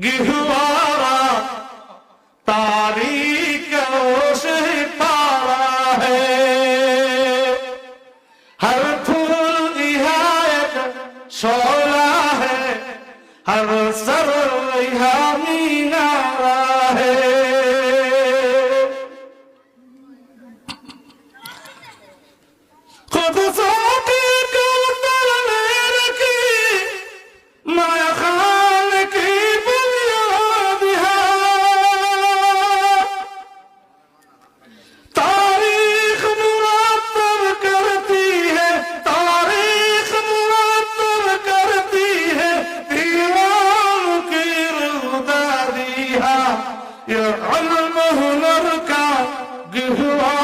گہوارا تاریخ سے پارا ہے ہر پھول یہاں ایک شولا ہے ہر سر یہاں مینارا ہے المهلر کا گہوا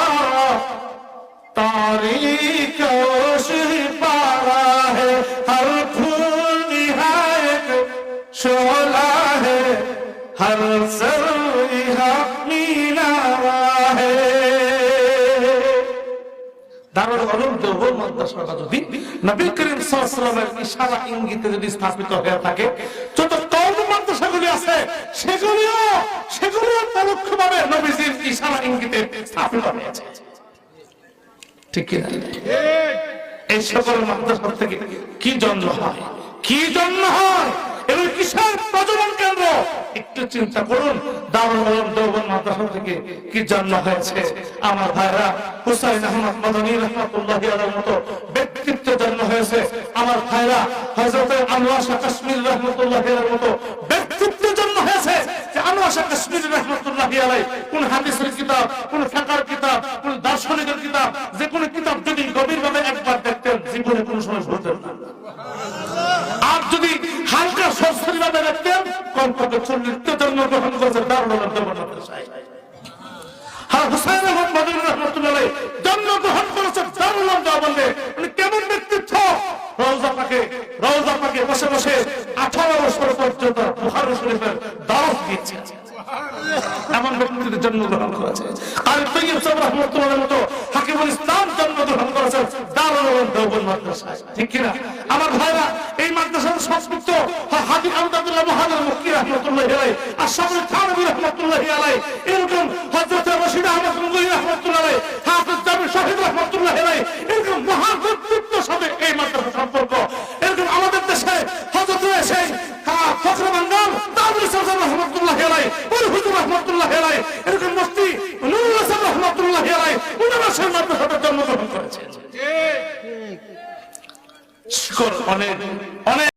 تاریخ کوش پارا ہے ہر پھول نہایت شعلہ ہے ہر سر দারুল উলুম দেওবন্দ মাদ্রাসাটা মানে যদি নবী করিম সাল্লাল্লাহু আলাইহি ইশারা ইঙ্গিতে যদি স্থাপিত হয়ে থাকে যত কওম মাদ্রাসাগুলি আছে স্থাপিত হয়েছে। ঠিক এই সকল মাদ্রাসা থেকে কি জন্ম হয়? কি জন্ম হয়? এবং কিসের প্রজনন কেন্দ্র? একটু চিন্তা করুন দারুল উলুম দেওবন্দ মাদ্রাসা থেকে কি জন্ম হয়েছে? আমার ভাইরা হুসাইন আহমদ মদনী রহমতুল্লাহ মতো ব্যক্তিত্ব জন্ম হয়েছে। আমার ভাইরা হযরত আনোয়ার শাহ কাশ্মীর রহমতুল্লাহ আলার মতো ব্যক্তিত্ব জন্ম হয়েছে। যে আনোয়ার শাহ কাশ্মীর রহমতুল্লাহ আলাই কোন হাদিসের কিতাব, কোন ফিকহের কিতাব, কোন দার্শনিকের কিতাব, যে কোন কিতাব যদি গভীরভাবে একবার দেখতেন, জীবনে কোনো সময় ভুলতেন না। আর যদি হালকা সরসরি ভাবে দেখতেন, কমপক্ষে চল্লিশতে জন্মগ্রহণ করেছে দারুল মাদ্রাসায় হ্যাঁ হুসাইন আহমদ মদিন রহমতুল্লাহ জন্মগ্রহণ করেছে দারুল বললে উনি কেমন ব্যক্তিত্ব? বসে বসে আঠারো বছর পর্যন্ত দাওয়াত দিয়েছে। এমন ব্যক্তিদের জন্মগ্রহণ করেছে। আর মতো হাকিমুল ইসলাম উলুম দেওবন্দ মাদ্রাসায়। ঠিক কিনা? আমার ভাইরা, এই মাদ্রাসার সংস্কৃত হাজি আহমদুল্লাহ মহাদের মুক্তি রহমতুল্লাহ আর সামনে থানবী রহমতুল্লাহ এরকম হযরত রশিদ আহমদ মাদ্রাসাতে জন্মগ্রহণ করেছে। অনেক অনেক